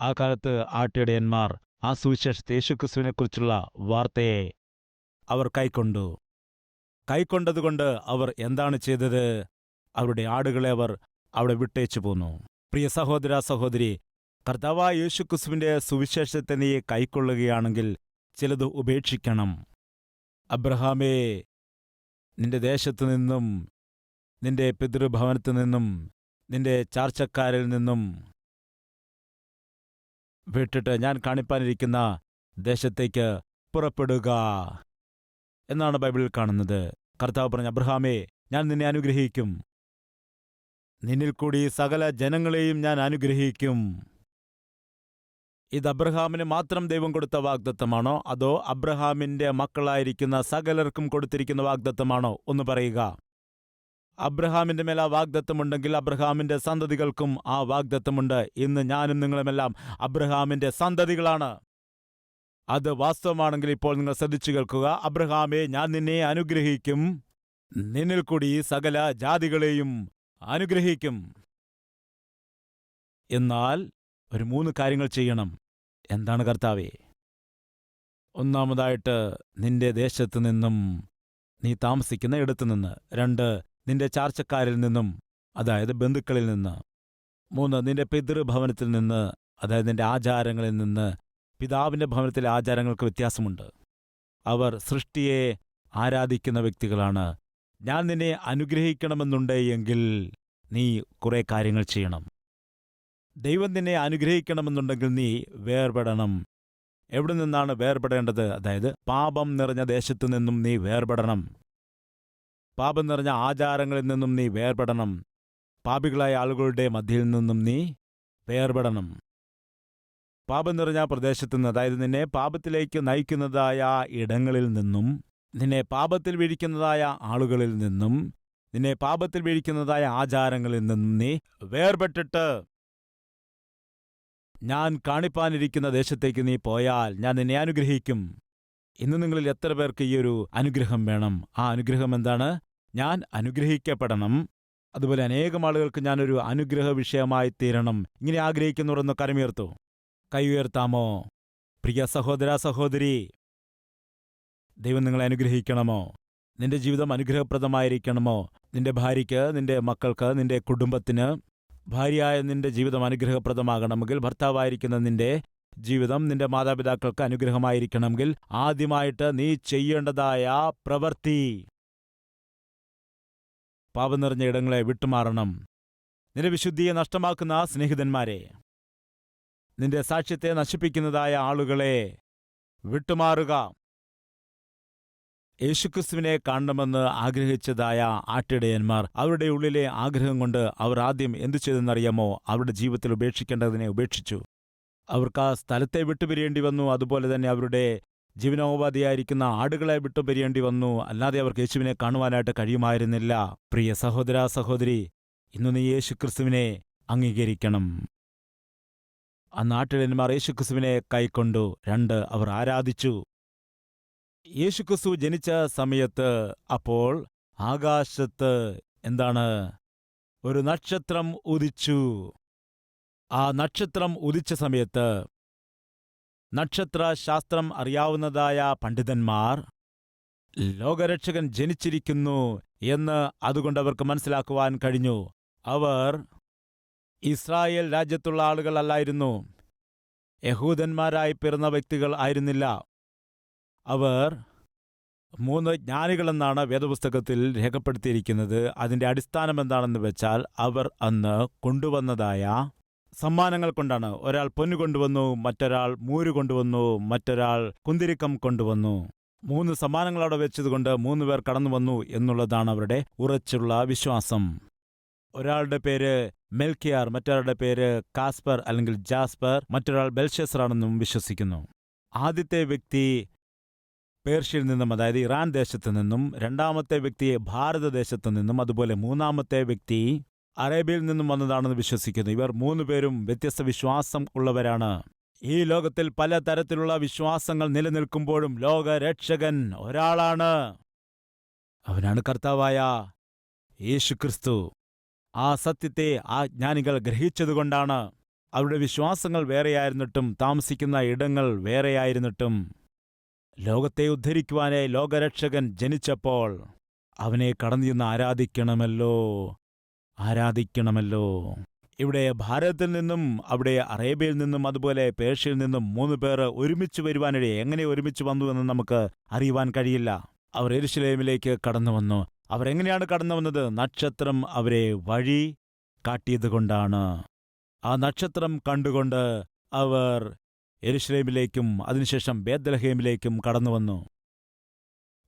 ആ കാലത്ത് ആട്ടിടയന്മാർ ആ സുവിശേഷത്തെ യേശുക്രിസ്തുവിനെക്കുറിച്ചുള്ള വാർത്തയെ അവർ കൈക്കൊണ്ടു. കൈക്കൊണ്ടതുകൊണ്ട് അവർ എന്താണ് ചെയ്തത്? അവരുടെ ആടുകളെ അവർ അവിടെ വിട്ടേച്ചു പോന്നു. പ്രിയ സഹോദര സഹോദരി കർത്താവ് യേശുക്രിസ്തുവിന്റെ സുവിശേഷത്തെ നീ കൈക്കൊള്ളുകയാണെങ്കിൽ ചിലത് ഉപേക്ഷിക്കണം. അബ്രഹാമേ നിന്റെ ദേശത്തു നിന്നും നിന്റെ പിതൃഭവനത്തു നിന്നും നിന്റെ ചാർച്ചക്കാരിൽ നിന്നും വിട്ടിട്ട് ഞാൻ കാണിപ്പാനിരിക്കുന്ന ദേശത്തേക്ക് പുറപ്പെടുക എന്നാണ് ബൈബിളിൽ കാണുന്നത്. കർത്താവ് പറഞ്ഞ അബ്രഹാമേ ഞാൻ നിന്നെ അനുഗ്രഹിക്കും. നിന്നിൽ കൂടി സകല ജനങ്ങളെയും ഞാൻ അനുഗ്രഹിക്കും. ഇത് അബ്രഹാമിന് മാത്രം ദൈവം കൊടുത്ത വാഗ്ദത്തമാണോ? അതോ അബ്രഹാമിന്റെ മക്കളായിരിക്കുന്ന സകലർക്കും കൊടുത്തിരിക്കുന്ന വാഗ്ദത്തമാണോ? ഒന്ന് പറയുക. അബ്രഹാമിന്റെ മേൽ ആ വാഗ്ദത്വമുണ്ടെങ്കിൽ അബ്രഹാമിന്റെ സന്തതികൾക്കും ആ വാഗ്ദത്വമുണ്ട് ഇന്ന് ഞാനും നിങ്ങളുമെല്ലാം അബ്രഹാമിന്റെ സന്തതികളാണ്. അത് വാസ്തവമാണെങ്കിൽ ഇപ്പോൾ നിങ്ങൾ ശ്രദ്ധിച്ചു കേൾക്കുക. അബ്രഹാമേ ഞാൻ നിന്നെ അനുഗ്രഹിക്കും. നിന്നിൽ കൂടി സകല ജാതികളെയും അനുഗ്രഹിക്കും. എന്നാൽ ഒരു മൂന്ന് കാര്യങ്ങൾ ചെയ്യണം. എന്താണ് കർത്താവേ? ഒന്നാമതായിട്ട് നിന്റെ ദേശത്തു നിന്നും നീ താമസിക്കുന്ന ഇടത്തു നിന്ന് രണ്ട് നിന്റെ ചാർച്ചക്കാരിൽ നിന്നും അതായത് ബന്ധുക്കളിൽ നിന്ന്. മൂന്ന് നിന്റെ പിതൃഭവനത്തിൽ നിന്ന് അതായത് നിന്റെ ആചാരങ്ങളിൽ നിന്ന് പിതാവിന്റെ ഭവനത്തിലെ ആചാരങ്ങൾക്ക് വ്യത്യാസമുണ്ട്. അവർ സൃഷ്ടിയെ ആരാധിക്കുന്ന വ്യക്തികളാണ്. ഞാൻ നിന്നെ അനുഗ്രഹിക്കണമെന്നുണ്ട് എങ്കിൽ നീ കുറേ കാര്യങ്ങൾ ചെയ്യണം. ദൈവം നിന്നെ അനുഗ്രഹിക്കണമെന്നുണ്ടെങ്കിൽ നീ വേർപെടണം. എവിടെ നിന്നാണ് വേർപെടേണ്ടത്? അതായത് പാപം നിറഞ്ഞ ദേശത്തു നിന്നും നീ വേർപെടണം. പാപം നിറഞ്ഞ ആചാരങ്ങളിൽ നിന്നും നീ വേർപെടണം. പാപികളായ ആളുകളുടെ മധ്യയിൽ നിന്നും നീ വേർപെടണം. പാപം നിറഞ്ഞ പ്രദേശത്തു നിന്ന് അതായത് നിന്നെ പാപത്തിലേക്ക് നയിക്കുന്നതായ ഇടങ്ങളിൽ നിന്നും നിന്നെ പാപത്തിൽ വീഴിക്കുന്നതായ ആളുകളിൽ നിന്നും നിന്നെ പാപത്തിൽ വീഴിക്കുന്നതായ ആചാരങ്ങളിൽ നിന്നും നീ വേർപെട്ടിട്ട് ഞാൻ കാണിപ്പാനിരിക്കുന്ന ദേശത്തേക്ക് നീ പോയാൽ ഞാൻ നിന്നെ അനുഗ്രഹിക്കും. ഇന്ന് നിങ്ങളിൽ എത്ര പേർക്ക് ഈ ഒരു അനുഗ്രഹം വേണം? ആ അനുഗ്രഹം എന്താണ്? ഞാൻ അനുഗ്രഹിക്കപ്പെടണം. അതുപോലെ അനേകം ആളുകൾക്ക് ഞാനൊരു അനുഗ്രഹ വിഷയമായി തീരണം. ഇങ്ങനെ ആഗ്രഹിക്കുന്നവരൊന്ന് കരമുയർത്തു കൈ ഉയർത്താമോ? പ്രിയ സഹോദര സഹോദരി ദൈവം നിങ്ങളെ അനുഗ്രഹിക്കണമോ? നിന്റെ ജീവിതം അനുഗ്രഹപ്രദമായിരിക്കണമോ? നിന്റെ ഭാര്യയ്ക്ക് നിന്റെ മക്കൾക്ക് നിന്റെ കുടുംബത്തിന് ഭാര്യയായ നിന്റെ ജീവിതം അനുഗ്രഹപ്രദമാകണമെങ്കിൽ ഭർത്താവായിരിക്കുന്ന നിന്റെ ജീവിതം നിന്റെ മാതാപിതാക്കൾക്ക് അനുഗ്രഹമായിരിക്കണമെങ്കിൽ ആദ്യമായിട്ട് നീ ചെയ്യേണ്ടതായ പ്രവൃത്തി. പാപം നിറഞ്ഞ ഇടങ്ങളെ വിട്ടുമാറണം. നിന്റെ വിശുദ്ധിയെ നഷ്ടമാക്കുന്ന സ്നേഹിതന്മാരെ നിന്റെ സാക്ഷ്യത്തെ നശിപ്പിക്കുന്നതായ ആളുകളെ വിട്ടുമാറുക. യേശുക്രിസ്തുവിനെ കാണണമെന്ന് ആഗ്രഹിച്ചതായ ആട്ടിടയന്മാർ അവരുടെ ഉള്ളിലെ ആഗ്രഹം കൊണ്ട് അവർ ആദ്യം എന്തു ചെയ്തെന്നറിയാമോ? അവരുടെ ജീവിതത്തിൽ ഉപേക്ഷിക്കേണ്ടതിനെ ഉപേക്ഷിച്ചു. അവർക്ക് ആ സ്ഥലത്തെ വിട്ടുപിരിയേണ്ടി വന്നു. അതുപോലെ തന്നെ അവരുടെ ജീവനോപാധിയായിരിക്കുന്ന ആടുകളെ വിട്ടുപിരിയേണ്ടി വന്നു. അല്ലാതെ അവർക്ക് യേശുവിനെ കാണുവാനായിട്ട് കഴിയുമായിരുന്നില്ല. പ്രിയ സഹോദര സഹോദരി ഇന്ന് നീ യേശുക്രിസ്തുവിനെ അംഗീകരിക്കണം. ആ നാട്ടിലന്മാർ യേശുക്രിസ്തുവിനെ കൈക്കൊണ്ടു. രണ്ട് അവർ ആരാധിച്ചു. യേശുക്രിസ്തു ജനിച്ച സമയത്ത് അപ്പോൾ ആകാശത്ത് എന്താണ്? ഒരു നക്ഷത്രം ഉദിച്ചു. ആ നക്ഷത്രം ഉദിച്ച സമയത്ത് നക്ഷത്ര ശാസ്ത്രം അറിയാവുന്നതായ പണ്ഡിതന്മാർ ലോകരക്ഷകൻ ജനിച്ചിരിക്കുന്നു എന്ന് അതുകൊണ്ട് അവർക്ക് മനസ്സിലാക്കുവാൻ കഴിഞ്ഞു. അവർ ഇസ്രായേൽ രാജ്യത്തുള്ള ആളുകളല്ലായിരുന്നു യഹൂദന്മാരായി പിറന്ന വ്യക്തികൾ ആയിരുന്നില്ല. അവർ മൂന്ന് ജ്ഞാനികളെന്നാണ് വേദപുസ്തകത്തിൽ രേഖപ്പെടുത്തിയിരിക്കുന്നത്. അതിന്റെ അടിസ്ഥാനം എന്താണെന്ന് വെച്ചാൽ അവർ അന്ന് കൊണ്ടുവന്നതായ സമ്മാനങ്ങൾ കൊണ്ടാണ്. ഒരാൾ പൊന്നു കൊണ്ടുവന്നു മറ്റൊരാൾ മൂര് കൊണ്ടുവന്നു മറ്റൊരാൾ കുന്തിരിക്കം കൊണ്ടുവന്നു. മൂന്ന് സമ്മാനങ്ങൾ അവിടെ വെച്ചതുകൊണ്ട് മൂന്ന് പേർ കടന്നു വന്നു എന്നുള്ളതാണ് അവരുടെ ഉറച്ചുള്ള വിശ്വാസം. ഒരാളുടെ പേര് മെൽക്കിയാർ മറ്റൊരാളുടെ പേര് കാസ്പർ അല്ലെങ്കിൽ ജാസ്പർ മറ്റൊരാൾ ബെൽഷസറാണെന്നും വിശ്വസിക്കുന്നു. ആദ്യത്തെ വ്യക്തി പേർഷ്യയിൽ നിന്നും അതായത് ഇറാൻ ദേശത്തു നിന്നും രണ്ടാമത്തെ വ്യക്തി ഭാരതദേശത്തു നിന്നും അതുപോലെ മൂന്നാമത്തെ വ്യക്തി അറേബ്യയിൽ നിന്നും വന്നതാണെന്ന് വിശ്വസിക്കുന്നു. ഇവർ മൂന്നുപേരും വ്യത്യസ്ത വിശ്വാസം ഉള്ളവരാണ്. ഈ ലോകത്തിൽ പല തരത്തിലുള്ള വിശ്വാസങ്ങൾ നിലനിൽക്കുമ്പോഴും ലോക രക്ഷകൻ ഒരാളാണ്. അവനാണ് കർത്താവായ യേശുക്രിസ്തു. ആ സത്യത്തെ ആ ജ്ഞാനികൾ ഗ്രഹിച്ചതുകൊണ്ടാണ് അവരുടെ വിശ്വാസങ്ങൾ വേറെയായിരുന്നിട്ടും താമസിക്കുന്ന ഇടങ്ങൾ വേറെയായിരുന്നിട്ടും ലോകത്തെ ഉദ്ധരിക്കുവാനായി ലോകരക്ഷകൻ ജനിച്ചപ്പോൾ അവനെ കടന്നു ചെന്ന് ആരാധിക്കണമല്ലോ. ആരാധിക്കണമല്ലോ. ഇവിടെ ഭാരതത്തിൽ നിന്നും അവിടെ അറേബ്യയിൽ നിന്നും അതുപോലെ പേർഷ്യയിൽ നിന്നും മൂന്ന് പേർ ഒരുമിച്ച് വരുവാനിടെ എങ്ങനെ ഒരുമിച്ച് വന്നു എന്ന് നമുക്ക് അറിയുവാൻ കഴിയില്ല. അവർ എരുശലേമിലേക്ക് കടന്നു വന്നു. അവരെങ്ങനെയാണ് കടന്നു വന്നത്? നക്ഷത്രം അവരെ വഴി കാട്ടിയതുകൊണ്ടാണ് ആ നക്ഷത്രം കണ്ടുകൊണ്ട് അവർ എരുശലേമിലേക്കും അതിനുശേഷം ബേദ്ലഹേമിലേക്കും കടന്നു വന്നു.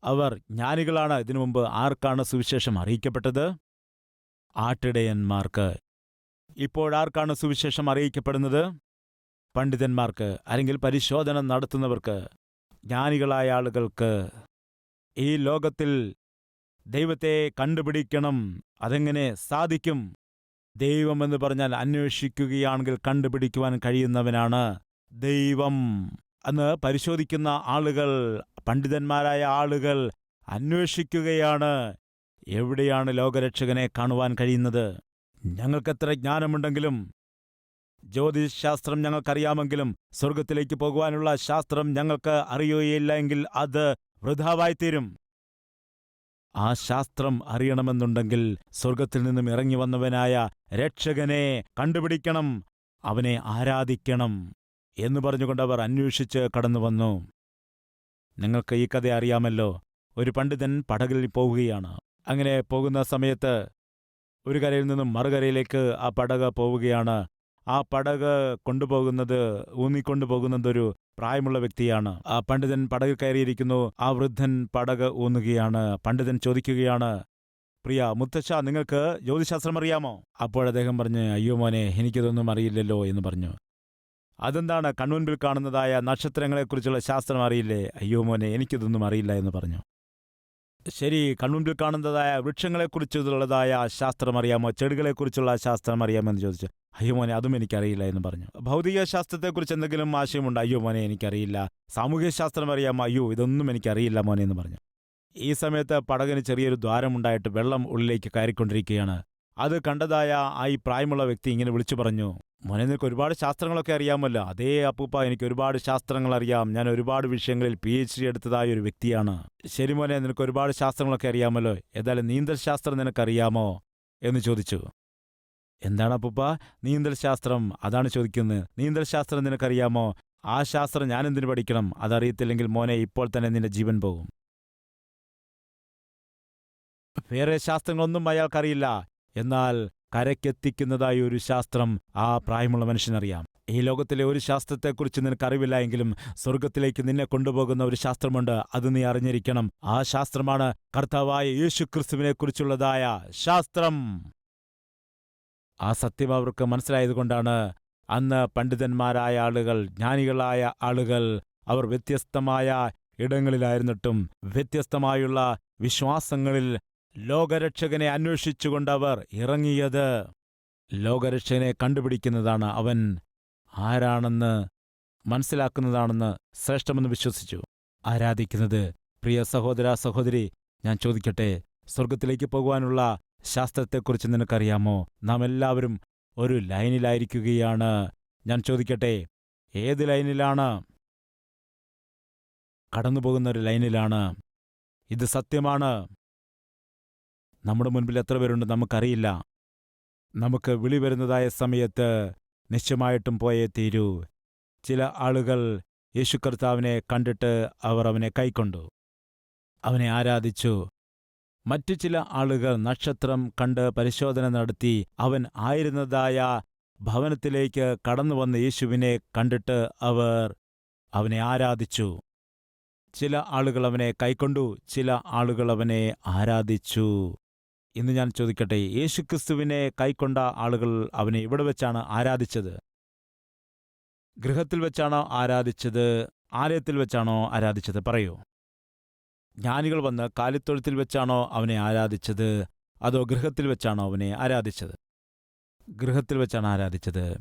അവർ ജ്ഞാനികളാണ്. ഇതിനു മുമ്പ് ആർക്കാണ് സുവിശേഷം അറിയിക്കപ്പെട്ടത്? ആട്ടിടയന്മാർക്ക്. ഇപ്പോഴാർക്കാണ് സുവിശേഷം അറിയിക്കപ്പെടുന്നത്? പണ്ഡിതന്മാർക്ക് അല്ലെങ്കിൽ പരിശോധന നടത്തുന്നവർക്ക് ജ്ഞാനികളായ ആളുകൾക്ക്. ഈ ലോകത്തിൽ ദൈവത്തെ കണ്ടുപിടിക്കണം അതെങ്ങനെ സാധിക്കും? ദൈവമെന്ന് പറഞ്ഞാൽ അന്വേഷിക്കുകയാണെങ്കിൽ കണ്ടുപിടിക്കുവാൻ കഴിയുന്നവനാണ് ദൈവം അന്ന് പരിശോധിക്കുന്ന ആളുകൾ പണ്ഡിതന്മാരായ ആളുകൾ അന്വേഷിക്കുകയാണ്. എവിടെയാണ് ലോകരക്ഷകനെ കാണുവാൻ കഴിയുന്നത്? ഞങ്ങൾക്കെത്ര ജ്ഞാനമുണ്ടെങ്കിലും ജ്യോതിശാസ്ത്രം ഞങ്ങൾക്കറിയാമെങ്കിലും സ്വർഗത്തിലേക്ക് പോകുവാനുള്ള ശാസ്ത്രം ഞങ്ങൾക്ക് അറിയുകയില്ല എങ്കിൽ അത് വൃഥാവായിത്തീരും. ആ ശാസ്ത്രം അറിയണമെന്നുണ്ടെങ്കിൽ സ്വർഗത്തിൽ നിന്നും ഇറങ്ങി വന്നവനായ രക്ഷകനെ കണ്ടുപിടിക്കണം അവനെ ആരാധിക്കണം എന്നു പറഞ്ഞുകൊണ്ട് അവർ അന്വേഷിച്ച് കടന്നു വന്നു. നിങ്ങൾക്ക് ഈ കഥ അറിയാമല്ലോ. ഒരു പണ്ഡിതൻ പടകിൽ പോവുകയാണ്. അങ്ങനെ പോകുന്ന സമയത്ത് ഒരു കരയിൽ നിന്നും മറുകരയിലേക്ക് ആ പടക പോവുകയാണ്. ആ പടക് കൊണ്ടുപോകുന്നത് ഊന്നിക്കൊണ്ടുപോകുന്നത് ഒരു പ്രായമുള്ള വ്യക്തിയാണ്. ആ പണ്ഡിതൻ പടകിൽ കയറിയിരിക്കുന്നു. ആ വൃദ്ധൻ പടക് ഊന്നുകയാണ്. പണ്ഡിതൻ ചോദിക്കുകയാണ് പ്രിയ മുത്തശ്ശ നിങ്ങൾക്ക് ജ്യോതിശാസ്ത്രം അറിയാമോ? അപ്പോൾ അദ്ദേഹം പറഞ്ഞു അയ്യോ മോനെ എനിക്കിതൊന്നും അറിയില്ലല്ലോ എന്ന് പറഞ്ഞു. അതെന്താണ് കൺമുൻപിൽ കാണുന്നതായ നക്ഷത്രങ്ങളെക്കുറിച്ചുള്ള ശാസ്ത്രം അറിയില്ലേ? അയ്യോ മോനെ എനിക്കിതൊന്നും അറിയില്ല എന്ന് പറഞ്ഞു. ശരി കൺമുമ്പിൽ കാണുന്നതായ വൃക്ഷങ്ങളെക്കുറിച്ചുള്ളതായ ശാസ്ത്രം അറിയാമോ ചെടികളെക്കുറിച്ചുള്ള ശാസ്ത്രം അറിയാമോ എന്ന് ചോദിച്ചു. അയ്യോ മോനെ അതും എനിക്കറിയില്ല എന്ന് പറഞ്ഞു. ഭൗതിക ശാസ്ത്രത്തെക്കുറിച്ച് എന്തെങ്കിലും ആശയമുണ്ട്? അയ്യോ മോനെ എനിക്കറിയില്ല. സാമൂഹ്യ ശാസ്ത്രം അറിയാമോ അയ്യോ ഇതൊന്നും എനിക്കറിയില്ല മോനെ എന്ന് പറഞ്ഞു. ഈ സമയത്ത് പടകിന് ചെറിയൊരു ദ്വാരമുണ്ടായിട്ട് വെള്ളം ഉള്ളിലേക്ക് കയറിക്കൊണ്ടിരിക്കുകയാണ്. അത് കണ്ടതായ ആ ഈ പ്രായമുള്ള വ്യക്തി ഇങ്ങനെ വിളിച്ചു പറഞ്ഞു മോനെ നിനക്ക് ഒരുപാട് ശാസ്ത്രങ്ങളൊക്കെ അറിയാമല്ലോ. അതേ അപ്പൂപ്പ എനിക്ക് ഒരുപാട് ശാസ്ത്രങ്ങൾ അറിയാം. ഞാൻ ഒരുപാട് വിഷയങ്ങളിൽ പി എച്ച് ഡി എടുത്തതായ ഒരു വ്യക്തിയാണ്. ശരി മോനെ നിനക്ക് ഒരുപാട് ശാസ്ത്രങ്ങളൊക്കെ അറിയാമല്ലോ. ഏതായാലും നീന്തൽ ശാസ്ത്രം നിനക്കറിയാമോ? എന്ന് ചോദിച്ചു. എന്താണ് അപ്പൂപ്പ? നീന്തൽ ശാസ്ത്രം. അതാണ് ചോദിക്കുന്നത്. നീന്തൽ ശാസ്ത്രം നിനക്കറിയാമോ? ആ ശാസ്ത്രം ഞാൻ എന്തിനു പഠിക്കണം? അതറിയത്തില്ലെങ്കിൽ മോനെ ഇപ്പോൾ തന്നെ നിന്റെ ജീവൻ പോകും. വേറെ ശാസ്ത്രങ്ങളൊന്നും അയാൾക്കറിയില്ല. എന്നാൽ കരയ്ക്കെത്തിക്കുന്നതായ ഒരു ശാസ്ത്രം ആ പ്രായമുള്ള മനുഷ്യനറിയാം. ഈ ലോകത്തിലെ ഒരു ശാസ്ത്രത്തെക്കുറിച്ച് നിനക്ക് അറിവില്ല എങ്കിലും സ്വർഗത്തിലേക്ക് നിന്നെ കൊണ്ടുപോകുന്ന ഒരു ശാസ്ത്രമുണ്ട്. അത് നീ അറിഞ്ഞിരിക്കണം. ആ ശാസ്ത്രമാണ് കർത്താവായ യേശു യേശുക്രിസ്തുവിനെക്കുറിച്ചുള്ളതായ ശാസ്ത്രം. ആ സത്യം അവർക്ക് മനസ്സിലായതുകൊണ്ടാണ് അന്ന് പണ്ഡിതന്മാരായ ആളുകൾ ജ്ഞാനികളായ ആളുകൾ അവർ വ്യത്യസ്തമായ ഇടങ്ങളിലായിരുന്നിട്ടും വ്യത്യസ്തമായുള്ള വിശ്വാസങ്ങളിൽ ലോകരക്ഷകനെ അന്വേഷിച്ചുകൊണ്ടവർ ഇറങ്ങിയത്. ലോകരക്ഷകനെ കണ്ടുപിടിക്കുന്നതാണ് അവൻ. ആരാണെന്ന് മനസ്സിലാക്കുന്നതാണെന്ന് ശ്രേഷ്ഠമെന്ന് വിശ്വസിച്ചു. ആരാധിക്കുന്നത്? പ്രിയ സഹോദര സഹോദരി ഞാൻ ചോദിക്കട്ടെ സ്വർഗത്തിലേക്ക് പോകുവാനുള്ള ശാസ്ത്രത്തെക്കുറിച്ച് നിനക്കറിയാമോ? നാം എല്ലാവരും ഒരു ലൈനിലായിരിക്കുകയാണ്. ഞാൻ ചോദിക്കട്ടെ ഏത് ലൈനിലാണ്? കടന്നുപോകുന്ന ഒരു ലൈനിലാണ്. ഇത് സത്യമാണ്. നമ്മുടെ മുൻപിൽ എത്ര പേരുണ്ട് നമുക്കറിയില്ല. നമുക്ക് വിളി വരുന്നതായ സമയത്ത് നിശ്ചയമായിട്ടും പോയേ തീരൂ. ചില ആളുകൾ യേശു കർത്താവിനെ കണ്ടിട്ട് അവർ അവനെ കൈക്കൊണ്ടു. അവനെ ആരാധിച്ചു. മറ്റു ചില ആളുകൾ നക്ഷത്രം കണ്ട് പരിശോധന നടത്തി അവൻ ആയിരുന്നതായ ഭവനത്തിലേക്ക് കടന്നു വന്ന യേശുവിനെ കണ്ടിട്ട് അവർ അവനെ ആരാധിച്ചു. ചില ആളുകൾ അവനെ കൈക്കൊണ്ടു. ചില ആളുകൾ അവനെ ആരാധിച്ചു. ഇന്ന് ഞാൻ ചോദിക്കട്ടെ. യേശുക്രിസ്തുവിനെ കൈക്കൊണ്ട ആളുകൾ അവനെ ഇവിടെ വെച്ചാണ് ആരാധിച്ചത്? ഗൃഹത്തിൽ വെച്ചാണോ ആരാധിച്ചത്? ആലയത്തിൽ വെച്ചാണോ ആരാധിച്ചത്? പറയൂ. ജ്ഞാനികൾ വന്ന് കാലിത്തൊഴുത്തിൽ വെച്ചാണോ അവനെ ആരാധിച്ചത്? അതോ ഗൃഹത്തിൽ വെച്ചാണോ അവനെ ആരാധിച്ചത്? ഗൃഹത്തിൽ വെച്ചാണ് ആരാധിച്ചത്.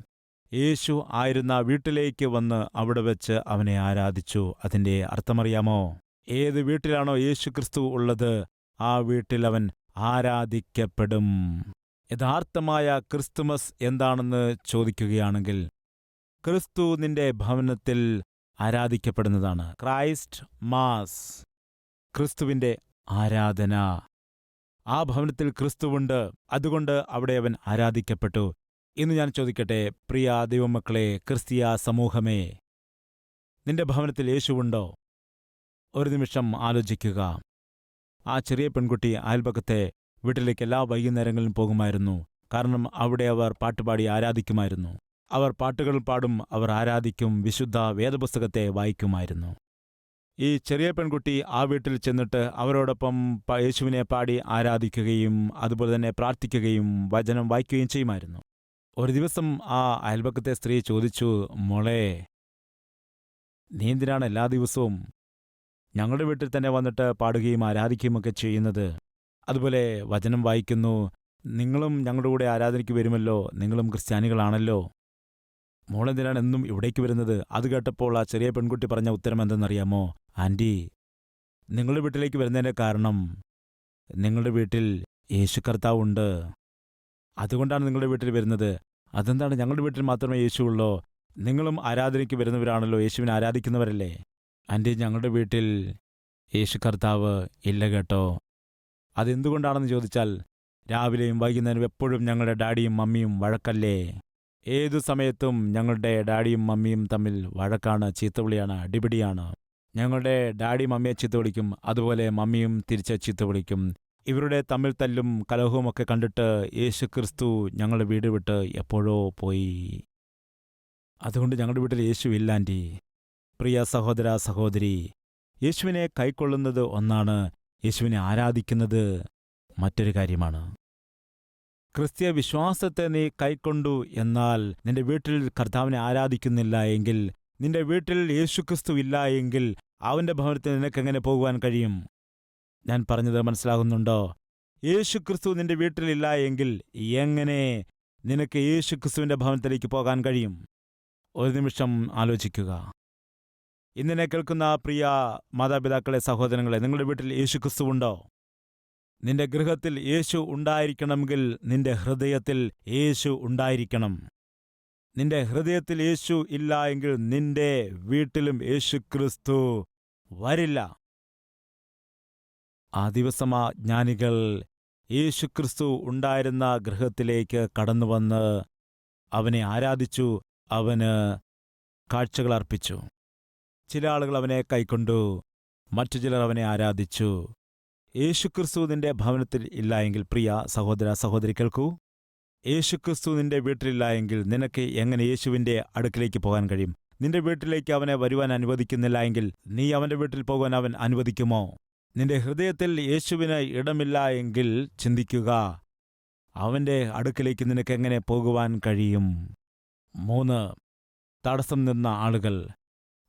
യേശു ആയിരുന്ന വീട്ടിലേക്ക് വന്ന് അവിടെ വെച്ച് അവനെ ആരാധിച്ചു. അതിന്റെ അർത്ഥമറിയാമോ ഏത് വീട്ടിലാണോ യേശു ക്രിസ്തു ഉള്ളത്? ആ വീട്ടിൽ അവൻ ആരാധിക്കപ്പെടും. യഥാർത്ഥമായ ക്രിസ്തുമസ് എന്താണെന്ന് ചോദിക്കുകയാണെങ്കിൽ ക്രിസ്തു നിന്റെ ഭവനത്തിൽ ആരാധിക്കപ്പെടുന്നതാണ്. ക്രൈസ്റ്റ് മാസ് ക്രിസ്തുവിന്റെ ആരാധന. ആ ഭവനത്തിൽ ക്രിസ്തുവുണ്ട്. അതുകൊണ്ട് അവിടെ അവൻ ആരാധിക്കപ്പെട്ടു. ഇന്ന് ഞാൻ ചോദിക്കട്ടെ പ്രിയ ദൈവമക്കളെ ക്രിസ്തീയ സമൂഹമേ നിന്റെ ഭവനത്തിൽ യേശുവുണ്ടോ? ഒരു നിമിഷം ആലോചിക്കുക. ആ ചെറിയ പെൺകുട്ടി അയൽപക്കത്തെ വീട്ടിലേക്ക് എല്ലാ വൈകുന്നേരങ്ങളിലും പോകുമായിരുന്നു. കാരണം അവിടെ അവർ പാട്ടുപാടി ആരാധിക്കുമായിരുന്നു. അവർ പാട്ടുകൾ പാടും അവർ ആരാധിക്കും വിശുദ്ധ വേദപുസ്തകത്തെ വായിക്കുമായിരുന്നു. ഈ ചെറിയ പെൺകുട്ടി ആ വീട്ടിൽ ചെന്നിട്ട് അവരോടൊപ്പം യേശുവിനെ പാടി ആരാധിക്കുകയും അതുപോലെ തന്നെ പ്രാർത്ഥിക്കുകയും വചനം വായിക്കുകയും ചെയ്യുമായിരുന്നു. ഒരു ദിവസം ആ അയൽപക്കത്തെ സ്ത്രീ ചോദിച്ചു മോളെ നീ എന്തിനാണ് എല്ലാ ദിവസവും ഞങ്ങളുടെ വീട്ടിൽ തന്നെ വന്നിട്ട് പാടുകയും ആരാധിക്കുകയും ഒക്കെ ചെയ്യുന്നത്. അതുപോലെ വചനം വായിക്കുന്നു. നിങ്ങളും ഞങ്ങളുടെ കൂടെ ആരാധനയ്ക്ക് വരുമല്ലോ. നിങ്ങളും ക്രിസ്ത്യാനികളാണല്ലോ. മോളെന്തിനാണ് എന്നും ഇവിടേക്ക് വരുന്നത്? അത് കേട്ടപ്പോൾ ആ ചെറിയ പെൺകുട്ടി പറഞ്ഞ ഉത്തരം എന്തെന്നറിയാമോ? ആന്റി നിങ്ങളുടെ വീട്ടിലേക്ക് വരുന്നതിന്റെ കാരണം നിങ്ങളുടെ വീട്ടിൽ യേശു കർത്താവുണ്ട് അതുകൊണ്ടാണ് നിങ്ങളുടെ വീട്ടിൽ വരുന്നത്. അതെന്താണ്? ഞങ്ങളുടെ വീട്ടിൽ മാത്രമേ യേശു ഉള്ളോ? നിങ്ങളും ആരാധനയ്ക്ക് വരുന്നവരാണല്ലോ. യേശുവിനെ ആരാധിക്കുന്നവരല്ലേ? ആന്റി ഞങ്ങളുടെ വീട്ടിൽ യേശു കർത്താവ് ഇല്ല കേട്ടോ. അതെന്തുകൊണ്ടാണെന്ന് ചോദിച്ചാൽ രാവിലെയും വൈകുന്നേരം എപ്പോഴും ഞങ്ങളുടെ ഡാഡിയും മമ്മിയും വഴക്കല്ലേ? ഏതു സമയത്തും ഞങ്ങളുടെ ഡാഡിയും മമ്മിയും തമ്മിൽ വഴക്കാണ് ചീത്തവിളിയാണ് അടിപിടിയാണ്. ഞങ്ങളുടെ ഡാഡി മമ്മിയെ ചീത്ത വിളിക്കും അതുപോലെ മമ്മിയും തിരിച്ച് ചീത്ത വിളിക്കും. ഇവരുടെ തമ്മിൽ തല്ലും കലഹവുമൊക്കെ കണ്ടിട്ട് യേശു ക്രിസ്തു ഞങ്ങളുടെ വീട് വിട്ട് എപ്പോഴോ പോയി. അതുകൊണ്ട് ഞങ്ങളുടെ വീട്ടിൽ യേശു ഇല്ല ആന്റി. പ്രിയ സഹോദര സഹോദരി യേശുവിനെ കൈക്കൊള്ളുന്നത് ഒന്നാണ് യേശുവിനെ ആരാധിക്കുന്നത് മറ്റൊരു കാര്യമാണ്. ക്രിസ്തീയ വിശ്വാസത്തെ നീ കൈക്കൊണ്ടു എന്നാൽ നിന്റെ വീട്ടിൽ കർത്താവിനെ ആരാധിക്കുന്നില്ല എങ്കിൽ നിന്റെ വീട്ടിൽ യേശുക്രിസ്തു ഇല്ല എങ്കിൽ അവന്റെ ഭവനത്തിൽ നിനക്കെങ്ങനെ പോകുവാൻ കഴിയും? ഞാൻ പറഞ്ഞത് മനസ്സിലാകുന്നുണ്ടോ? യേശുക്രിസ്തു നിന്റെ വീട്ടിലില്ല എങ്കിൽ എങ്ങനെ നിനക്ക് യേശുക്രിസ്തുവിന്റെ ഭവനത്തിലേക്ക് പോകാൻ കഴിയും? ഒരു നിമിഷം ആലോചിക്കുക. ഇന്നിനെ കേൾക്കുന്ന പ്രിയ മാതാപിതാക്കളെ സഹോദരങ്ങളെ നിങ്ങളുടെ വീട്ടിൽ യേശുക്രിസ്തു ഉണ്ടോ? നിന്റെ ഗൃഹത്തിൽ യേശു ഉണ്ടായിരിക്കണമെങ്കിൽ നിന്റെ ഹൃദയത്തിൽ യേശു ഉണ്ടായിരിക്കണം. നിന്റെ ഹൃദയത്തിൽ യേശു ഇല്ല എങ്കിൽ നിന്റെ വീട്ടിലും യേശു ക്രിസ്തു വരില്ല. ആ ദിവസമാ ജ്ഞാനികൾ യേശു ക്രിസ്തു ഉണ്ടായിരുന്ന ഗൃഹത്തിലേക്ക് കടന്നുവന്ന് അവനെ ആരാധിച്ചു അവന് കാഴ്ചകൾ അർപ്പിച്ചു. ചില ആളുകൾ അവനെ കൈക്കൊണ്ടു മറ്റു ചിലർ അവനെ ആരാധിച്ചു. യേശുക്രിസ്തു നിന്റെ ഭവനത്തിൽ ഇല്ല എങ്കിൽ പ്രിയ സഹോദര സഹോദരി കേൾക്കൂ. യേശുക്രിസ്തു നിന്റെ വീട്ടിലില്ല എങ്കിൽ നിനക്ക് എങ്ങനെ യേശുവിന്റെ അടുക്കിലേക്ക് പോകാൻ കഴിയും? നിന്റെ വീട്ടിലേക്ക് അവനെ വരുവാൻ അനുവദിക്കുന്നില്ല എങ്കിൽ നീ അവന്റെ വീട്ടിൽ പോകാൻ അവൻ അനുവദിക്കുമോ? നിന്റെ ഹൃദയത്തിൽ യേശുവിന് ഇടമില്ല എങ്കിൽ ചിന്തിക്കുക. അവന്റെ അടുക്കിലേക്ക് നിനക്ക് എങ്ങനെ പോകുവാൻ കഴിയും? മൂന്ന് തടസ്സം നിന്ന ആളുകൾ.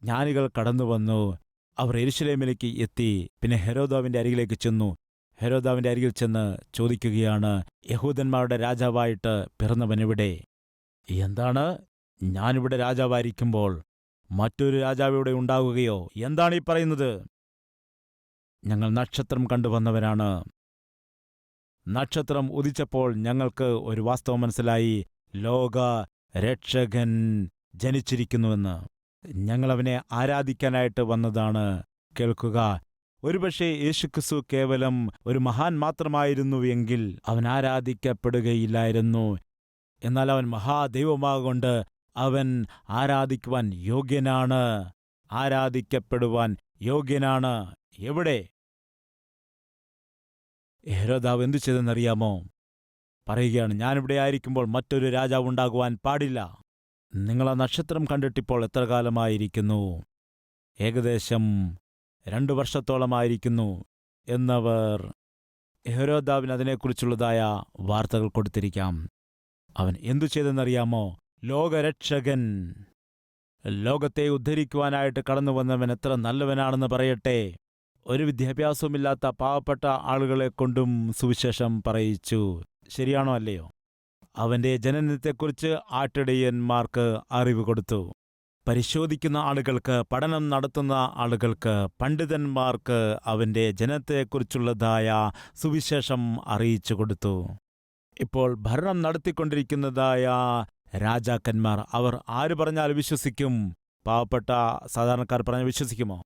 ജ്ഞാനികൾ കടന്നുവന്നു. അവർ എരുശലേമിലേക്ക് എത്തി. പിന്നെ ഹെരോദാവിന്റെ അരികിലേക്ക് ചെന്നു. ഹെരോദാവിന്റെ അരികിൽ ചെന്ന് ചോദിക്കുകയാണ് യഹൂദന്മാരുടെ രാജാവായിട്ട് പിറന്നവനിവിടെ എന്താണ്? ഞാനിവിടെ രാജാവായിരിക്കുമ്പോൾ മറ്റൊരു രാജാവ് ഇവിടെ ഉണ്ടാകുകയോ എന്താണ് ഈ പറയുന്നത്? ഞങ്ങൾ നക്ഷത്രം കണ്ടുവന്നവരാണ്. നക്ഷത്രം ഉദിച്ചപ്പോൾ ഞങ്ങൾക്ക് ഒരു വാസ്തവം മനസ്സിലായി. ലോക രക്ഷകൻ ജനിച്ചിരിക്കുന്നുവെന്ന്. ഞങ്ങളവനെ ആരാധിക്കാനായിട്ട് വന്നതാണ് കേൾക്കുക. ഒരുപക്ഷെ യേശുക്രിസ്തു കേവലം ഒരു മഹാൻ മാത്രമായിരുന്നു എങ്കിൽ അവൻ ആരാധിക്കപ്പെടുകയില്ലായിരുന്നു. എന്നാൽ അവൻ മഹാദൈവമാകൊണ്ട് അവൻ ആരാധിക്കുവാൻ യോഗ്യനാണ്. ആരാധിക്കപ്പെടുവാൻ യോഗ്യനാണ്. എവിടെ? ഹെരോദാവ് എന്തു ചെയ്തെന്നറിയാമോ? പറയുകയാണ് ഞാനിവിടെ ആയിരിക്കുമ്പോൾ മറ്റൊരു രാജാവ് ഉണ്ടാകുവാൻ പാടില്ല. നിങ്ങൾ ആ നക്ഷത്രം കണ്ടിട്ടിപ്പോൾ എത്ര കാലമായിരിക്കുന്നു? ഏകദേശം രണ്ടു വർഷത്തോളമായിരിക്കുന്നു എന്നവർ ഹെരോദാവിന് അതിനെക്കുറിച്ചുള്ളതായ വാർത്തകൾ കൊടുത്തിരിക്കാം. അവൻ എന്തു ചെയ്തെന്നറിയാമോ? ലോകരക്ഷകൻ. ലോകത്തെ ഉദ്ധരിക്കുവാനായിട്ട് കടന്നു വന്നവൻ എത്ര നല്ലവനാണെന്ന് പറയട്ടെ. ഒരു വിദ്യാഭ്യാസവുമില്ലാത്ത പാവപ്പെട്ട ആളുകളെ കൊണ്ടും സുവിശേഷം പറയിച്ചു. ശരിയാണോ അല്ലയോ? അവന്റെ ജനനത്തെക്കുറിച്ച് ആട്ടിടയന്മാർക്ക് അറിവ് കൊടുത്തു. പരിശോധിക്കുന്ന ആളുകൾക്ക് പഠനം നടത്തുന്ന ആളുകൾക്ക് പണ്ഡിതന്മാർക്ക് അവന്റെ ജനത്തെക്കുറിച്ചുള്ളതായ സുവിശേഷം അറിയിച്ചു കൊടുത്തു. ഇപ്പോൾ ഭരണം നടത്തിക്കൊണ്ടിരിക്കുന്നതായ രാജാക്കന്മാർ അവർ ആര് പറഞ്ഞാൽ വിശ്വസിക്കും. പാവപ്പെട്ട സാധാരണക്കാർ പറഞ്ഞാൽ വിശ്വസിക്കുമോ?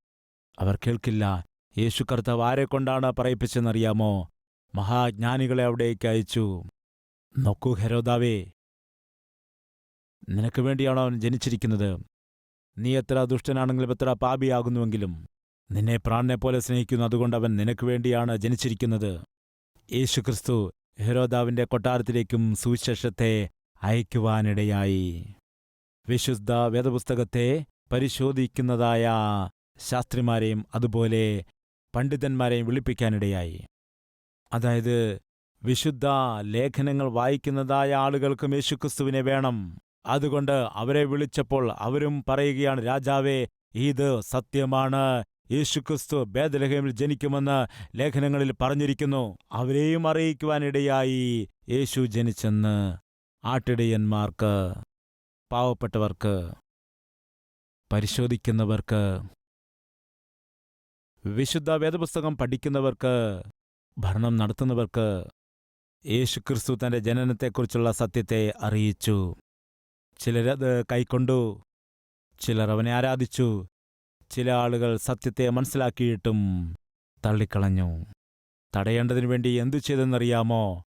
അവർ കേൾക്കില്ല. യേശു കർത്താവ് ആരെക്കൊണ്ടാണ് പറയിപ്പിച്ചെന്നറിയാമോ മഹാജ്ഞാനികളെ അവിടേക്ക് അയച്ചു. നോക്കൂ ഹെരോദാവേ. നിനക്ക് വേണ്ടിയാണോ അവൻ ജനിച്ചിരിക്കുന്നത്? നീ എത്ര ദുഷ്ടനാണെങ്കിലും എത്ര പാപിയാകുന്നുവെങ്കിലും നിന്നെ പ്രാണനെ പോലെ സ്നേഹിക്കുന്നു. അതുകൊണ്ട് അവൻ നിനക്ക് വേണ്ടിയാണ് ജനിച്ചിരിക്കുന്നത്. യേശുക്രിസ്തു ഹെരോദാവിന്റെ കൊട്ടാരത്തിലേക്കും സുവിശേഷത്തെ അയക്കുവാനിടയായി. വിശുദ്ധ വേദപുസ്തകത്തെ പരിശോധിക്കുന്നതായ ശാസ്ത്രിമാരെയും അതുപോലെ പണ്ഡിതന്മാരെയും വിളിപ്പിക്കാനിടയായി. അതായത് വിശുദ്ധ ലേഖനങ്ങൾ വായിക്കുന്നതായ ആളുകൾക്കും യേശുക്രിസ്തുവിനെ വേണം. അതുകൊണ്ട് അവരെ വിളിച്ചപ്പോൾ അവരും പറയുകയാണ് രാജാവേ ഇത് സത്യമാണ്. യേശുക്രിസ്തു ബേദലഹേമിൽ ജനിക്കുമെന്ന് ലേഖനങ്ങളിൽ പറഞ്ഞിരിക്കുന്നു. അവരെയും അറിയിക്കുവാനിടയായി യേശു ജനിച്ചെന്ന്. ആട്ടിടയന്മാർക്ക് പാവപ്പെട്ടവർക്ക് പരിശോധിക്കുന്നവർക്ക് വിശുദ്ധ വേദപുസ്തകം പഠിക്കുന്നവർക്ക് ഭരണം നടത്തുന്നവർക്ക് യേശുക്രിസ്തു തന്റെ ജനനത്തെക്കുറിച്ചുള്ള സത്യത്തെ അറിയിച്ചു. ചിലരത് കൈക്കൊണ്ടു ചിലർ അവനെ ആരാധിച്ചു ചില ആളുകൾ സത്യത്തെ മനസ്സിലാക്കിയിട്ടും തള്ളിക്കളഞ്ഞു. തടയേണ്ടതിനു വേണ്ടി എന്തു ചെയ്തെന്നറിയാമോ?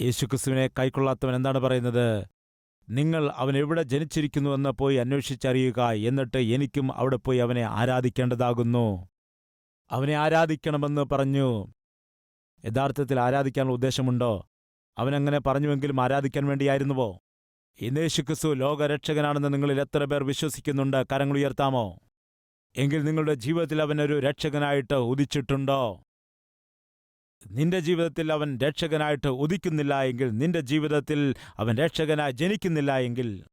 യേശുക്രിസ്തുവിനെ കൈക്കൊള്ളാത്തവൻ എന്താണ് പറയുന്നത്? നിങ്ങൾ അവൻ എവിടെ ജനിച്ചിരിക്കുന്നുവെന്ന് പോയി അന്വേഷിച്ചറിയുക എന്നിട്ട് എനിക്കും അവിടെ പോയി അവനെ ആരാധിക്കേണ്ടതാകുന്നു. അവനെ ആരാധിക്കണമെന്ന് പറഞ്ഞു. യഥാർത്ഥത്തിൽ ആരാധിക്കാനുള്ള ഉദ്ദേശമുണ്ടോ? അവനങ്ങനെ പറഞ്ഞുവെങ്കിലും ആരാധിക്കാൻ വേണ്ടിയായിരുന്നുവോ? ഇന്ന് യേശുക്രിസ്തു ലോകരക്ഷകനാണെന്ന് നിങ്ങളിൽ എത്ര പേർ വിശ്വസിക്കുന്നുണ്ട്? കരങ്ങൾ ഉയർത്താമോ? എങ്കിൽ നിങ്ങളുടെ ജീവിതത്തിൽ അവനൊരു രക്ഷകനായിട്ട് ഉദിച്ചിട്ടുണ്ടോ? നിന്റെ ജീവിതത്തിൽ അവൻ രക്ഷകനായിട്ട് ഉദിക്കുന്നില്ല എങ്കിൽ നിന്റെ ജീവിതത്തിൽ അവൻ രക്ഷകനായി ജനിക്കുന്നില്ല എങ്കിൽ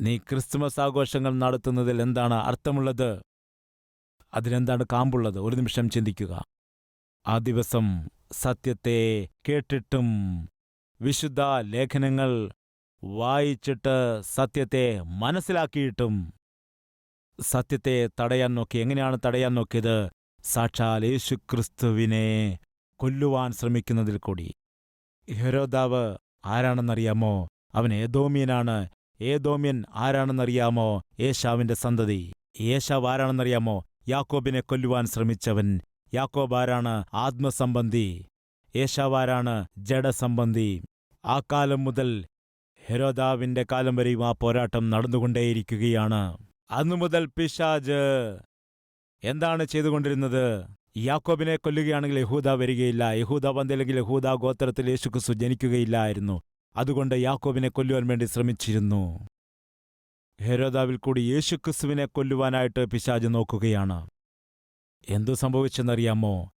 നീ ക്രിസ്തുമസ് ആഘോഷങ്ങൾ നടത്തുന്നതിൽ എന്താണ് അർത്ഥമുള്ളത്? അതിനെന്താണ് കാമ്പുള്ളത്? ഒരു നിമിഷം ചിന്തിക്കുക. ആ ദിവസം സത്യത്തെ കേട്ടിട്ടും വിശുദ്ധ ലേഖനങ്ങൾ വായിച്ചിട്ട് സത്യത്തെ മനസ്സിലാക്കിയിട്ടും സത്യത്തെ തടയാൻ നോക്കി. എങ്ങനെയാണ് തടയാൻ നോക്കിയത്? സാക്ഷാൽ യേശുക്രിസ്തുവിനെ കൊല്ലുവാൻ ശ്രമിക്കുന്നതിൽ കൂടി. ഹെരോദാവ് ആരാണെന്നറിയാമോ? അവൻ ഏതോമ്യനാണ് ഏതോമ്യൻ ആരാണെന്നറിയാമോ? ഏശാവിന്റെ സന്തതി. ഏശാവ് ആരാണെന്നറിയാമോ? യാക്കോബിനെ കൊല്ലുവാൻ ശ്രമിച്ചവൻ യാക്കോബ് ആരാണ് ആത്മസംബന്ധി ഏശാവാരാണ് ജഡസംബന്ധി. ആ കാലം മുതൽ ഹെരോദാവിന്റെ കാലം വരെയും ആ പോരാട്ടം നടന്നുകൊണ്ടേയിരിക്കുകയാണ്. അന്നു മുതൽ പിശാജ് എന്താണ് ചെയ്തുകൊണ്ടിരുന്നത്? യാക്കോബിനെ കൊല്ലുകയാണെങ്കിൽ യഹൂദ വരികയില്ല യഹൂദ വന്നില്ലെങ്കിൽ യഹൂദ ഗോത്രത്തിൽ യേശുക്രിസ്തു ജനിക്കുകയില്ലായിരുന്നു. അതുകൊണ്ട് യാക്കോബിനെ കൊല്ലുവാൻ വേണ്ടി ശ്രമിച്ചിരുന്നു. ഹെരോദാവിൽ കൂടി യേശുക്രിസ്തുവിനെ കൊല്ലുവാനായിട്ട് പിശാജ് നോക്കുകയാണ്. എന്തു സംഭവിച്ചെന്നറിയാമോ?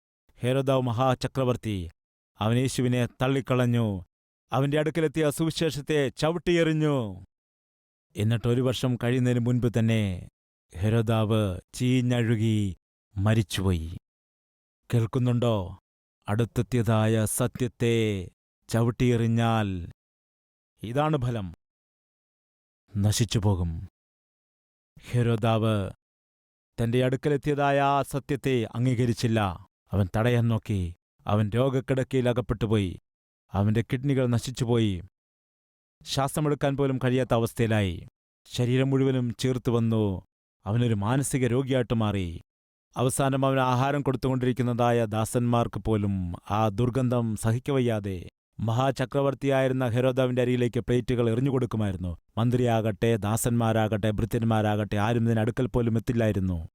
ഹേരോദാവ് മഹാചക്രവർത്തി അവൻ യേശുവിനെ തള്ളിക്കളഞ്ഞു. അവന്റെ അടുക്കലെത്തിയ സുവിശേഷത്തെ ചവിട്ടിയെറിഞ്ഞു. എന്നിട്ട് ഒരു വർഷം കഴിയുന്നതിന് മുൻപ് തന്നെ ഹെരോദാവ് ചീഞ്ഞഴുകി മരിച്ചുപോയി. കേൾക്കുന്നുണ്ടോ? അടുത്തെത്തിയതായ സത്യത്തെ ചവിട്ടിയെറിഞ്ഞാൽ ഇതാണ് ഫലം. നശിച്ചുപോകും. ഹെരോദാവ് തന്റെ അടുക്കലെത്തിയതായ ആ സത്യത്തെ അംഗീകരിച്ചില്ല. അവൻ തടയാൻ നോക്കി. അവൻ രോഗക്കിടക്കയിൽ അകപ്പെട്ടുപോയി. അവന്റെ കിഡ്നികൾ നശിച്ചുപോയി. ശ്വാസമെടുക്കാൻ പോലും കഴിയാത്ത അവസ്ഥയിലായി. ശരീരം മുഴുവനും ചേർത്തു വന്നു. അവനൊരു മാനസിക രോഗിയായിട്ട് മാറി. അവസാനം അവൻ ആഹാരം കൊടുത്തുകൊണ്ടിരിക്കുന്നതായ ദാസന്മാർക്ക് പോലും ആ ദുർഗന്ധം സഹിക്കവയ്യാതെ മഹാചക്രവർത്തിയായിരുന്ന ഹെരോദാവിന്റെ അരിയിലേക്ക് പ്ലേറ്റുകൾ എറിഞ്ഞുകൊടുക്കുമായിരുന്നു. മന്ത്രിയാകട്ടെ ദാസന്മാരാകട്ടെ ഭൃത്യന്മാരാകട്ടെ ആരും ഇതിന് അടുക്കൽ പോലും എത്തില്ലായിരുന്നു.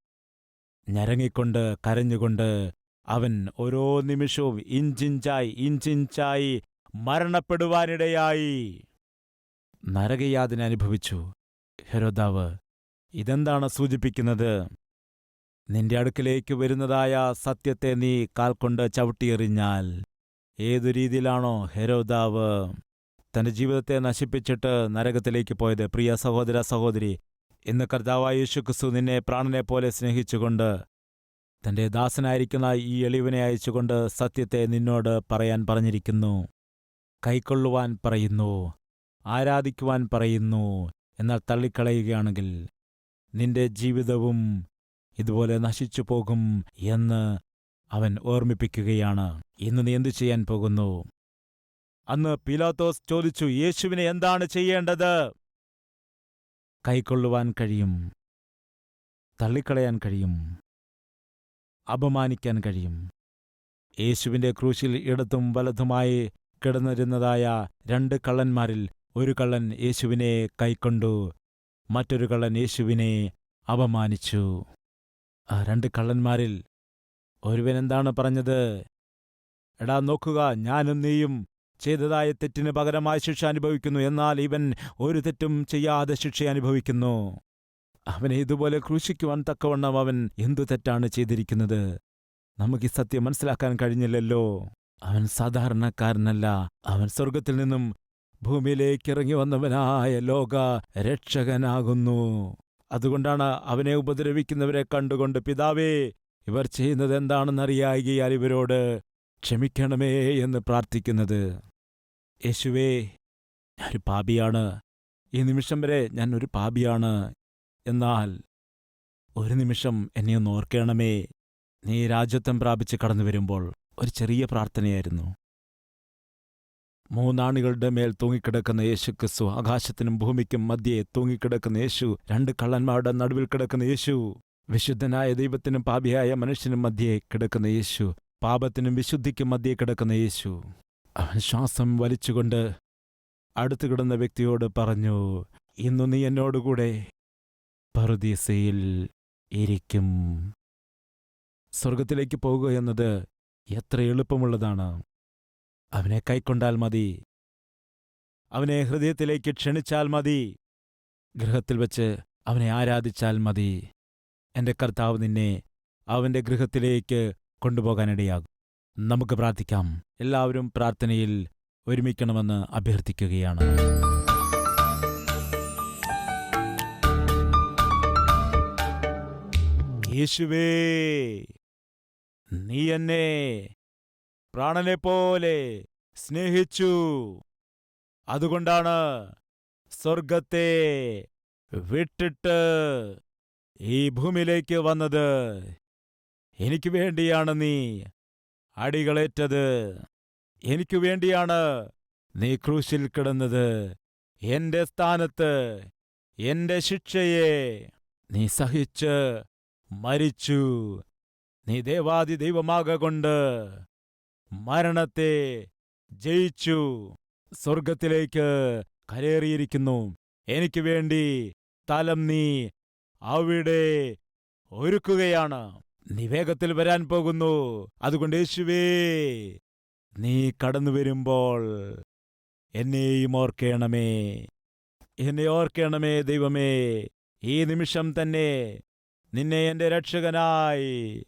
ഞരങ്ങിക്കൊണ്ട് കരഞ്ഞുകൊണ്ട് അവൻ ഓരോ നിമിഷവും ഇഞ്ചിഞ്ചായി ഇഞ്ചിഞ്ചായി മരണപ്പെടുവാനിടയായി. നരകയാതിനെ അനുഭവിച്ചു. ഹെരോദാവ് ഇതെന്താണ് സൂചിപ്പിക്കുന്നത്? നിന്റെ അടുക്കിലേക്ക് വരുന്നതായ സത്യത്തെ നീ കാൽക്കൊണ്ട് ചവിട്ടിയെറിഞ്ഞാൽ ഏതു രീതിയിലാണോ ഹെരോദാവ് തന്റെ ജീവിതത്തെ നശിപ്പിച്ചിട്ട് നരകത്തിലേക്ക് പോയത്? പ്രിയ സഹോദര സഹോദരി ഇന്ന് കർത്താവായ യേശുക്രിസ്തു നിന്നെ പ്രാണനെ പോലെ സ്നേഹിച്ചുകൊണ്ട് തന്റെ ദാസനായിരിക്കുന്ന ഈ എളിവിനെ അയച്ചുകൊണ്ട് സത്യത്തെ നിന്നോട് പറയാൻ പറഞ്ഞിരിക്കുന്നു. കൈക്കൊള്ളുവാൻ പറയുന്നു. ആരാധിക്കുവാൻ പറയുന്നു. എന്നാൽ തള്ളിക്കളയുകയാണെങ്കിൽ നിന്റെ ജീവിതവും ഇതുപോലെ നശിച്ചു പോകും എന്ന് അവൻ ഓർമ്മിപ്പിക്കുകയാണ് ഇന്ന് നീ എന്തു ചെയ്യാൻ പോകുന്നു? അന്ന് പിലാത്തോസ് ചോദിച്ചു യേശുവിനെ എന്താണ് ചെയ്യേണ്ടത്? കൈക്കൊള്ളുവാൻ കഴിയും തള്ളിക്കളയാൻ കഴിയും അപമാനിക്കാൻ കഴിയും. യേശുവിന്റെ ക്രൂശിൽ ഇടത്തും വലതുമായി കിടന്നിരുന്നതായ രണ്ട് കള്ളന്മാരിൽ ഒരു കള്ളൻ യേശുവിനെ കൈക്കൊണ്ടു മറ്റൊരു കള്ളൻ യേശുവിനെ അപമാനിച്ചു. ആ രണ്ട് കള്ളന്മാരിൽ ഒരുവൻ എന്താണ് പറഞ്ഞത്? എടാ നോക്കുക ഞാനും നീയും ചെയ്തതായ തെറ്റിന് പകരമായ ശിക്ഷ അനുഭവിക്കുന്നു. എന്നാൽ ഇവൻ ഒരു തെറ്റും ചെയ്യാതെ ശിക്ഷ അനുഭവിക്കുന്നു. അവനെ ഇതുപോലെ ക്രൂശിക്കുവാൻ തക്കവണ്ണം അവൻ എന്തു തെറ്റാണ് ചെയ്തിരിക്കുന്നത്? നമുക്ക് ഈ സത്യം മനസ്സിലാക്കാൻ കഴിഞ്ഞില്ലല്ലോ. അവൻ സാധാരണക്കാരനല്ല. അവൻ സ്വർഗത്തിൽ നിന്നും ഭൂമിയിലേക്ക് ഇറങ്ങി വന്നവനായ ലോക രക്ഷകനാകുന്നു. അതുകൊണ്ടാണ് അവനെ ഉപദ്രവിക്കുന്നവരെ കണ്ടുകൊണ്ട് പിതാവേ ഇവർ ചെയ്യുന്നത് എന്താണെന്നറിയായികയാൽ ഇവരോട് ക്ഷമിക്കണമേ എന്ന് പ്രാർത്ഥിക്കുന്നത്. യേശുവേ ഞാനൊരു പാപിയാണ്. ഈ നിമിഷം വരെ ഞാൻ ഒരു പാപിയാണ്. എന്നാൽ ഒരു നിമിഷം എന്നെ ഒന്ന് ഓർക്കണമേ. നീ രാജ്യത്വം പ്രാപിച്ച് കടന്നു വരുമ്പോൾ ഒരു ചെറിയ പ്രാർത്ഥനയായിരുന്നു. മൂന്നാണികളുടെ മേൽ തൂങ്ങിക്കിടക്കുന്ന യേശു ക്രിസ്തു ആകാശത്തിനും ഭൂമിക്കും മധ്യേ തൂങ്ങിക്കിടക്കുന്ന യേശു രണ്ട് കള്ളന്മാരുടെ നടുവിൽ കിടക്കുന്ന യേശു. വിശുദ്ധനായ ദൈവത്തിനും പാപിയായ മനുഷ്യനും മധ്യേ കിടക്കുന്ന യേശു പാപത്തിനും വിശുദ്ധിക്കും മധ്യേ കിടക്കുന്ന യേശു. അവൻ ശ്വാസം വലിച്ചുകൊണ്ട് അടുത്തു കിടന്ന വ്യക്തിയോട് പറഞ്ഞു ഇന്നു നീ എന്നോടുകൂടെ പറുദീസയിൽ ഇരിക്കും. സ്വർഗത്തിലേക്ക് പോകുക എന്നത് എത്ര എളുപ്പമുള്ളതാണ്. അവനെ കൈക്കൊണ്ടാൽ മതി. അവനെ ഹൃദയത്തിലേക്ക് ക്ഷണിച്ചാൽ മതി. ഗൃഹത്തിൽ വച്ച് അവനെ ആരാധിച്ചാൽ മതി. എന്റെ കർത്താവ് നിന്നെ അവന്റെ ഗൃഹത്തിലേക്ക് കൊണ്ടുപോകാനിടയാകും. നമുക്ക് പ്രാർത്ഥിക്കാം. എല്ലാവരും പ്രാർത്ഥനയിൽ ഒരുമിക്കണമെന്ന് അഭ്യർത്ഥിക്കുകയാണ്. യേശുവേ നീ എന്നെ പ്രാണനെ പോലെ സ്നേഹിച്ചു. അതുകൊണ്ടാണ് സ്വർഗത്തെ വിട്ടിട്ട് ഈ ഭൂമിയിലേക്ക് വന്നത് എനിക്ക് വേണ്ടിയാണ് നീ അടികളേറ്റത്. എനിക്കു വേണ്ടിയാണ് നീ ക്രൂശിൽ കിടന്നത്. എന്റെ സ്ഥാനത്ത് എന്റെ ശിക്ഷയെ നീ സഹിച്ച് മരിച്ചു. നീ ദേവാദി ദൈവമാകൊണ്ട് മരണത്തെ ജയിച്ചു. സ്വർഗത്തിലേക്ക് കരേറിയിരിക്കുന്നു. എനിക്ക് വേണ്ടി തലം നീ അവിടെ ഒരുക്കുകയാണ്. നീ വേഗത്തിൽ വരാൻ പോകുന്നു. അതുകൊണ്ട് യേശുവേ നീ കടന്നു വരുമ്പോൾ എന്നെയും ഓർക്കേണമേ. എന്നെ ഓർക്കേണമേ ദൈവമേ. ഈ നിമിഷം തന്നെ നിന്നെ എന്റെ രക്ഷകനായി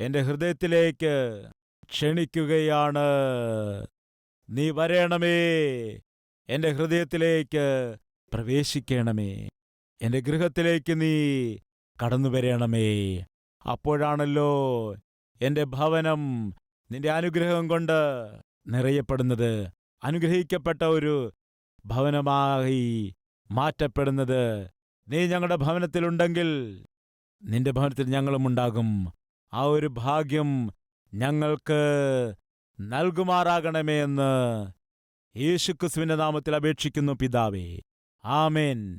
എന്റെ ഹൃദയത്തിലേക്ക് ക്ഷണിക്കുകയാണ്. നീ വരേണമേ. എന്റെ ഹൃദയത്തിലേക്ക് പ്രവേശിക്കണമേ. എന്റെ ഗൃഹത്തിലേക്ക് നീ കടന്നു വരണമേ. അപ്പോഴാണല്ലോ എന്റെ ഭവനം നിന്റെ അനുഗ്രഹം കൊണ്ട് നിറയപ്പെടുന്നത്. അനുഗ്രഹിക്കപ്പെട്ട ഒരു ഭവനമായി മാറ്റപ്പെടുന്നത്. നീ ഞങ്ങളുടെ ഭവനത്തിലുണ്ടെങ്കിൽ നിന്റെ ഭവനത്തിൽ ഞങ്ങളും ഉണ്ടാകും. ആ ഒരു ഭാഗ്യം ഞങ്ങൾക്ക് നൽകുമാറാകണമേ എന്ന് യേശുക്രിസ്തുവിന്റെ നാമത്തിൽ അപേക്ഷിക്കുന്നു പിതാവേ. ആമേൻ.